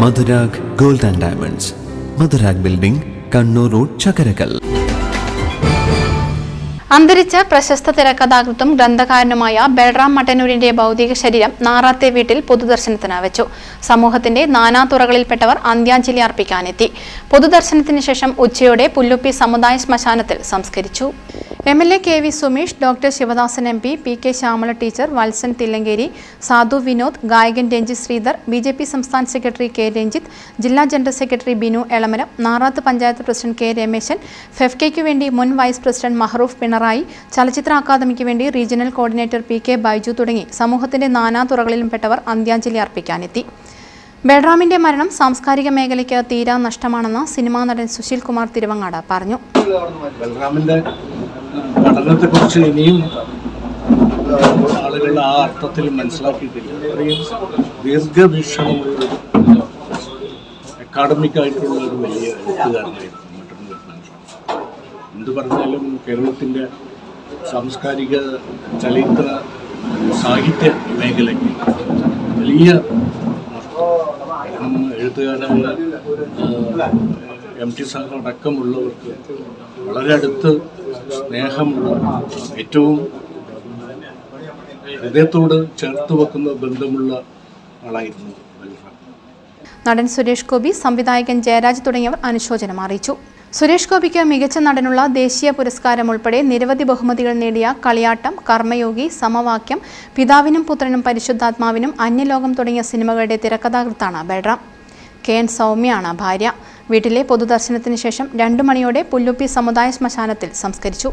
Madhurag gold and diamonds. Madhurag building Kannur road Chakkarakkal അന്തരിച്ച പ്രശസ്ത തിരക്കഥാകൃത്തും ഗ്രന്ഥകാരനുമായ ബൽറാം മട്ടന്നൂരിന്റെ ഭൗതിക ശരീരം നാറാത്തെ വീട്ടിൽ പൊതുദർശനത്തിന് വെച്ചു സമൂഹത്തിന്റെ നാനാതുറകളിൽപ്പെട്ടവർ അന്ത്യാഞ്ജലി അർപ്പിക്കാനെത്തി. പൊതുദർശനത്തിന് ശേഷം ഉച്ചയോടെ പുല്ലുപ്പി സമുദായ ശ്മശാനത്തിൽ സംസ്കരിച്ചു. M L A K V Sumesh doctor Sivadasan M P P K Shyamala teacher Valsan Thillankeri Sadhu Vinod ഗായകൻ Ranjith Sreedhar B J P സംസ്ഥാന സെക്രട്ടറി കെ രഞ്ജിത്ത് ജില്ലാ general secretary Binu Elamaram Narath panchayat president K Rameshan ഫെഫ്കയ്ക്ക് വേണ്ടി മുൻ vice president Mahroof Pinarayi ചലച്ചിത്ര അക്കാദമിക്ക് വേണ്ടി regional coordinator P K Baiju തുടങ്ങി സമൂഹത്തിന്റെ നാനാ തുറകളിലും പെട്ടവർ അന്ത്യാഞ്ജലി അർപ്പിക്കാനെത്തി. ബൽറാമിന്റെ മരണം സാംസ്കാരിക മേഖലയ്ക്ക് തീരാ നഷ്ടമാണെന്ന് സിനിമാ നടൻ സുശീൽ കുമാർ തിരുവങ്ങാട് പറഞ്ഞു. പഠനത്തെക്കുറിച്ച് ഇനിയും ആളുകൾ ആ അർത്ഥത്തിൽ മനസ്സിലാക്കിയിട്ടില്ല. അത്രയും ദീർഘവീക്ഷണമുള്ള അക്കാഡമിക് ആയിട്ടുള്ള ഒരു വലിയ എഴുത്തുകാരനായിരുന്നു എന്ത് പറഞ്ഞാലും കേരളത്തിന്റെ സാംസ്കാരിക ചരിത്ര സാഹിത്യ മേഖലയ്ക്ക് വലിയ എഴുത്തുകാരായ എം ടി സാർ അടക്കമുള്ളവർക്ക് വളരെ അടുത്ത് സ്നേഹമുള്ള ഏറ്റവും ഹൃദയത്തോട് ചേർത്ത് വെക്കുന്ന ബന്ധമുള്ള ആളായിരുന്നു നടൻ സുരേഷ് ഗോപി സംവിധായകൻ ജയരാജ് തുടങ്ങിയവർ അനുശോചനം അറിയിച്ചു. സുരേഷ് ഗോപിക്ക് മികച്ച നടനുള്ള ദേശീയ പുരസ്കാരം ഉൾപ്പെടെ നിരവധി ബഹുമതികൾ നേടിയ കളിയാട്ടം കർമ്മയോഗി സമവാക്യം പിതാവിനും പുത്രനും പരിശുദ്ധാത്മാവിനും അന്യലോകം തുടങ്ങിയ സിനിമകളുടെ തിരക്കഥാകൃത്താണ് ബൽറാം. കെ എൻ സൗമ്യയാണ് ഭാര്യ. വീട്ടിലെ പൊതുദർശനത്തിന് ശേഷം രണ്ടു മണിയോടെ പുല്ലുപ്പി സമുദായ ശ്മശാനത്തിൽ സംസ്കരിച്ചു.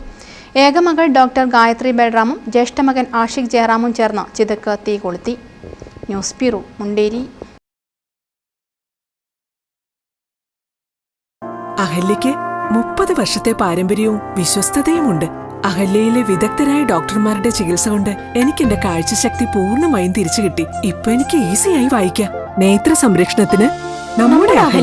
ഏകമകൾ ഡോക്ടർ ഗായത്രി ബൽറാമും ജ്യേഷ്ഠമകൻ ആഷിഖ് ജയറാമും ചേർന്ന് ചിതക്ക് തീ കൊളുത്തി. News bureau Munderi. അഹല്യയ്ക്ക് മുപ്പത് വർഷത്തെ പാരമ്പര്യവും വിശ്വസ്തതയുമുണ്ട്. അഹല്യയിലെ വിദഗ്ധരായ ഡോക്ടർമാരുടെ ചികിത്സ കൊണ്ട് എനിക്ക് എന്റെ കാഴ്ചശക്തി പൂർണമായും തിരിച്ചു കിട്ടി ഇപ്പൊ എനിക്ക് ഈസിയായി വായിക്കാം. നേത്ര സംരക്ഷണത്തിന് നമ്മുടെ അഹല്യ